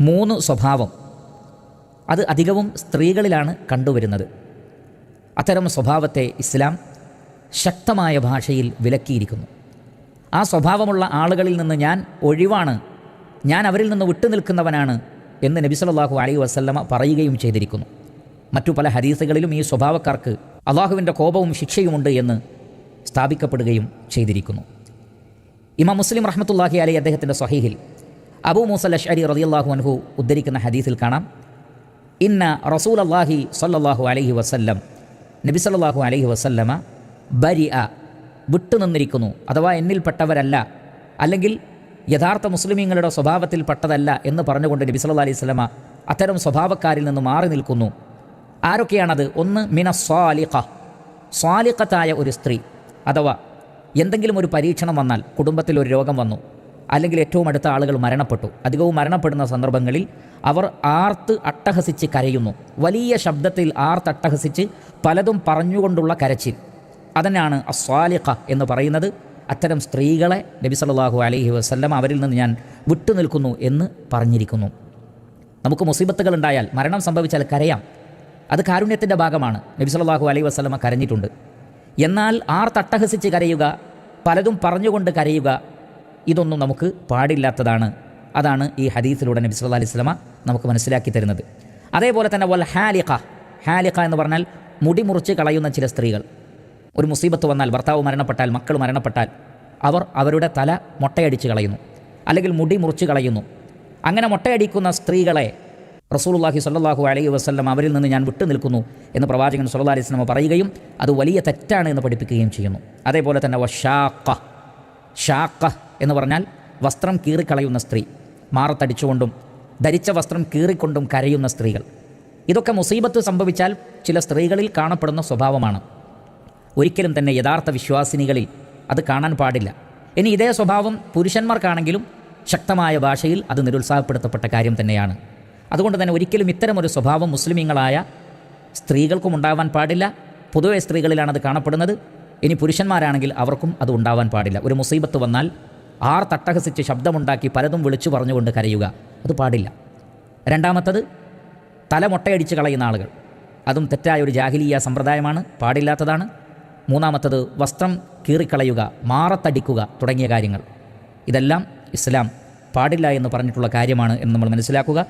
മൂന്ന് സ്വഭാവം. അത് അധികവും സ്ത്രീകളിലാണ് കണ്ടുവരുന്നത്. അത്തരം സ്വഭാവത്തെ ഇസ്ലാം ശക്തമായ ഭാഷയിൽ വിലക്കിയിരിക്കുന്നു. ആ സ്വഭാവമുള്ള ആളുകളിൽ നിന്ന് ഞാൻ ഒഴിവാണ് ഞാൻ അവരിൽ നിന്ന് വിട്ടുനിൽക്കുന്നവനാണ് എന്ന് നബി സല്ലല്ലാഹു അലൈഹി വസല്ലമ പറയുകയും ചെയ്തിരിക്കുന്നു. മറ്റു പല ഹരീസുകളിലും ഈ സ്വഭാവക്കാർക്ക് അള്ളാഹുവിന്റെ കോപവും ശിക്ഷയുമുണ്ട് എന്ന് സ്ഥാപിക്കപ്പെടുകയും ചെയ്തിരിക്കുന്നു. ഇമാം മുസ്ലിം റഹ്മത്തുല്ലാഹി അലൈ അദ്ദേഹത്തിന്റെ സ്വഹീഹിൽ അബൂ മൂസൽ അഷ്അരി റളിയല്ലാഹു അൻഹു ഉദ്ധരിക്കുന്ന ഹദീസിൽ കാണാം. ഇന്ന റസൂൽ അള്ളാഹി സല്ലാഹു അലഹി വസല്ലം നബി സല്ലാഹു അലൈഹി വസല്ലമ ബരി അ വിട്ടുനിന്നിരിക്കുന്നു. അഥവാ എന്നിൽപ്പെട്ടവരല്ല അല്ലെങ്കിൽ യഥാർത്ഥ മുസ്ലിമീങ്ങളുടെ സ്വഭാവത്തിൽപ്പെട്ടതല്ല എന്ന് പറഞ്ഞുകൊണ്ട് നബി സല്ലാ അലൈഹി സ്വലമ അത്തരം സ്വഭാവക്കാരിൽ നിന്ന് മാറി നിൽക്കുന്നു. ആരൊക്കെയാണത്? ഒന്ന് മിന സ്വാലിഖ സ്വാലിഖത്തായ ഒരു സ്ത്രീ. അഥവാ എന്തെങ്കിലും ഒരു പരീക്ഷണം വന്നാൽ കുടുംബത്തിൽ ഒരു രോഗം വന്നു. അല്ലെങ്കിൽ ഏറ്റവും അടുത്ത ആളുകൾ മരണപ്പെട്ടു. അധികവും മരണപ്പെടുന്ന സന്ദർഭങ്ങളിൽ അവർ ആർത്ത് അട്ടഹസിച്ച് കരയുന്നു. വലിയ ശബ്ദത്തിൽ ആർത്ത് അട്ടഹസിച്ച് പലതും പറഞ്ഞുകൊണ്ടുള്ള കരച്ചിൽ. അതന്നെയാണ് അസ്വാലിഖ എന്ന് പറയുന്നത്. അത്തരം സ്ത്രീകളെ നബി സല്ലാഹു അലൈഹി വസ്ല്ലാം അവരിൽ നിന്ന് ഞാൻ വിട്ടുനിൽക്കുന്നു എന്ന് പറഞ്ഞിരിക്കുന്നു. നമുക്ക് മുസീബത്തുകൾ ഉണ്ടായാൽ മരണം സംഭവിച്ചാൽ കരയാം. അത് കാരുണ്യത്തിന്റെ ഭാഗമാണ്. നബി സല്ലാഹു അലൈഹി വസ്ലമ കരഞ്ഞിട്ടുണ്ട്. എന്നാൽ ആർ തട്ടഹസിച്ച് കരയുക പലതും പറഞ്ഞുകൊണ്ട് കരയുക ഇതൊന്നും നമുക്ക് പാടില്ലാത്തതാണ്. അതാണ് ഈ ഹദീസിലൂടെ നബി സല്ലാ അലൈഹി നമുക്ക് മനസ്സിലാക്കി തരുന്നത്. അതേപോലെ തന്നെ വൽ ഹാലിഖ ഹാലിഖ എന്ന് പറഞ്ഞാൽ മുടി മുറിച്ച് കളയുന്ന ചില സ്ത്രീകൾ. ഒരു മുസീബത്ത് വന്നാൽ ഭർത്താവ് മരണപ്പെട്ടാൽ മക്കൾ മരണപ്പെട്ടാൽ അവർ അവരുടെ തല മുട്ടയടിച്ച് കളയുന്നു. അല്ലെങ്കിൽ മുടി മുറിച്ച് കളയുന്നു. അങ്ങനെ മുട്ടയടിക്കുന്ന സ്ത്രീകളെ റസൂലുള്ളാഹി സല്ലാഹു അലൈഹി വസ്ലം അവരിൽ നിന്ന് ഞാൻ വിട്ടു നിൽക്കുന്നു എന്ന് പ്രവാചകൻ സല്ലാ അലൈഹി വസല്ലം പറയുകയും അത് വലിയ തെറ്റാണ് എന്ന് പഠിപ്പിക്കുകയും ചെയ്യുന്നു. അതേപോലെ തന്നെ വഷാക്ക ഷാക്ക എന്ന് പറഞ്ഞാൽ വസ്ത്രം കീറിക്കളയുന്ന സ്ത്രീ. മാറത്തടിച്ചുകൊണ്ടും ധരിച്ച വസ്ത്രം കീറിക്കൊണ്ടും കരയുന്ന സ്ത്രീകൾ. ഇതൊക്കെ മുസീബത്ത് സംഭവിച്ചാൽ ചില സ്ത്രീകളിൽ കാണപ്പെടുന്ന സ്വഭാവമാണ്. ഒരിക്കലും തന്നെ യഥാർത്ഥ വിശ്വാസിനികളിൽ അത് കാണാൻ പാടില്ല. ഇനി ഇതേ സ്വഭാവം പുരുഷന്മാർക്കാണെങ്കിലും ശക്തമായ ഭാഷയിൽ അത് നിരുത്സാഹപ്പെടുത്തപ്പെട്ട കാര്യം തന്നെയാണ്. അതുകൊണ്ട് തന്നെ ഒരിക്കലും ഇത്തരമൊരു സ്വഭാവം മുസ്ലിമീങ്ങളായ സ്ത്രീകൾക്കും ഉണ്ടാവാൻ പാടില്ല. പൊതുവെ സ്ത്രീകളിലാണത് കാണപ്പെടുന്നത്. ഇനി പുരുഷന്മാരാണെങ്കിൽ അവർക്കും അത് ഉണ്ടാവാൻ പാടില്ല. ഒരു മുസീബത്ത് വന്നാൽ ആർ തട്ടഹസിച്ച് ശബ്ദമുണ്ടാക്കി പലതും വിളിച്ചു പറഞ്ഞുകൊണ്ട് കരയുക. അത് പാടില്ല. രണ്ടാമത്തത് തല മുട്ടയടിച്ച് കളയുന്ന ആളുകൾ. അതും തെറ്റായ ഒരു ജാഹിലീയ സമ്പ്രദായമാണ് പാടില്ലാത്തതാണ്. മൂന്നാമത്തത് വസ്ത്രം കീറിക്കളയുക മാറത്തടിക്കുക തുടങ്ങിയ കാര്യങ്ങൾ. ഇതെല്ലാം ഇസ്ലാം പാടില്ല എന്ന് പറഞ്ഞിട്ടുള്ള കാര്യമാണ് എന്ന് നമ്മൾ മനസ്സിലാക്കുക.